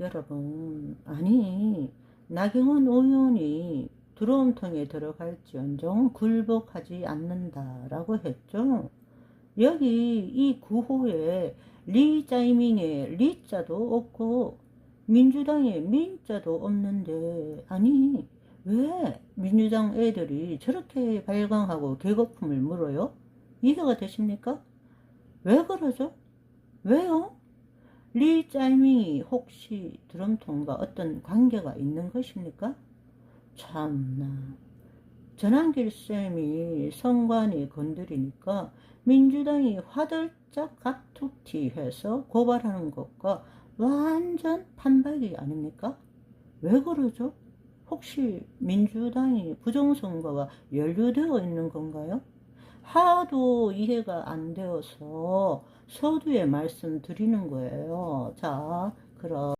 여러분, 아니, 나경원 의원이 드럼통에 들어갈지언정 굴복하지 않는다라고 했죠. 여기 이 구호에 리자이밍의 리자도 없고 민주당의 민자도 없는데 아니 왜 민주당 애들이 저렇게 발광하고 개거품을 물어요? 이해가 되십니까? 왜 그러죠? 왜요? 리 짤밍이 혹시 드럼통과 어떤 관계가 있는 것입니까? 참나. 전한길 쌤이 성관이 건드리니까 민주당이 화들짝 갑툭튀 해서 고발하는 것과 완전 판박이 아닙니까? 왜 그러죠? 혹시 민주당이 부정선거와 연루되어 있는 건가요? 하도 이해가 안 되어서 서두에 말씀드리는 거예요. 자, 그럼.